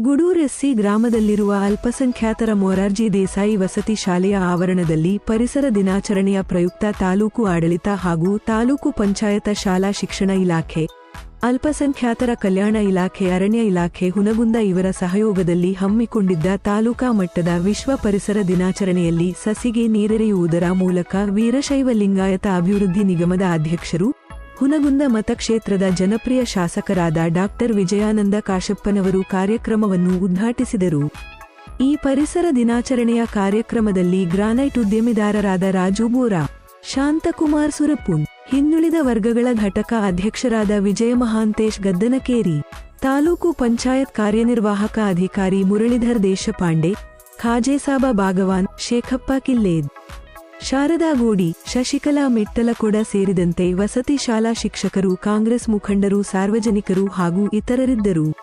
ಗುಡೂರೆಸ್ಸಿ ಗ್ರಾಮದಲ್ಲಿರುವ ಅಲ್ಪಸಂಖ್ಯಾತರ ಮೊರಾರ್ಜಿ ದೇಸಾಯಿ ವಸತಿ ಶಾಲೆಯ ಆವರಣದಲ್ಲಿ ಪರಿಸರ ದಿನಾಚರಣೆಯ ಪ್ರಯುಕ್ತ ತಾಲೂಕು ಆಡಳಿತ ಹಾಗೂ ತಾಲೂಕು ಪಂಚಾಯತ ಶಾಲಾ ಶಿಕ್ಷಣ ಇಲಾಖೆ, ಅಲ್ಪಸಂಖ್ಯಾತರ ಕಲ್ಯಾಣ ಇಲಾಖೆ, ಅರಣ್ಯ ಇಲಾಖೆ, ಹುನಗುಂದ ಇವರ ಸಹಯೋಗದಲ್ಲಿ ಹಮ್ಮಿಕೊಂಡಿದ್ದ ತಾಲೂಕಾ ಮಟ್ಟದ ವಿಶ್ವ ಪರಿಸರ ದಿನಾಚರಣೆಯಲ್ಲಿ ಸಸಿಗೆ ನೀರೆರೆಯುವುದರ ಮೂಲಕ ವೀರಶೈವ ಲಿಂಗಾಯತ ಅಭಿವೃದ್ಧಿ ನಿಗಮದ ಅಧ್ಯಕ್ಷರು ಹುನಗುಂದ ಮತಕ್ಷೇತ್ರದ ಜನಪ್ರಿಯ ಶಾಸಕರಾದ ಡಾಕ್ಟರ್ ವಿಜಯಾನಂದ ಕಾಶಪ್ಪನವರು ಕಾರ್ಯಕ್ರಮವನ್ನು ಉದ್ಘಾಟಿಸಿದರು. ಈ ಪರಿಸರ ದಿನಾಚರಣೆಯ ಕಾರ್ಯಕ್ರಮದಲ್ಲಿ ಗ್ರಾನೈಟ್ ಉದ್ಯಮಿದಾರರಾದ ರಾಜು ಬೋರಾ, ಶಾಂತಕುಮಾರ್ ಸುರಪುನ್ ಹಿಂದುಳಿದ ವರ್ಗಗಳ ಘಟಕ ಅಧ್ಯಕ್ಷರಾದ ವಿಜಯ ಮಹಾಂತೇಶ್ ಗದ್ದನಕೇರಿ, ತಾಲೂಕು ಪಂಚಾಯತ್ ಕಾರ್ಯನಿರ್ವಾಹಕ ಅಧಿಕಾರಿ ಮುರಳೀಧರ್ ದೇಶಪಾಂಡೆ, ಖಾಜೇಸಾಬ ಭಾಗವಾನ್, ಶೇಖಪ್ಪ ಕಿಲ್ಲೇದ್. ಶಾರದಾ ಗೋಡಿ ಶಶಿಕಲಾ ಮೆಟ್ಟಲಕೊಡ ಸೇರಿದಂತೆ ವಸತಿ ಶಾಲಾ ಶಿಕ್ಷಕರು ಕಾಂಗ್ರೆಸ್ ಮುಖಂಡರು ಸಾರ್ವಜನಿಕರು ಹಾಗೂ ಇತರರಿದ್ದರು.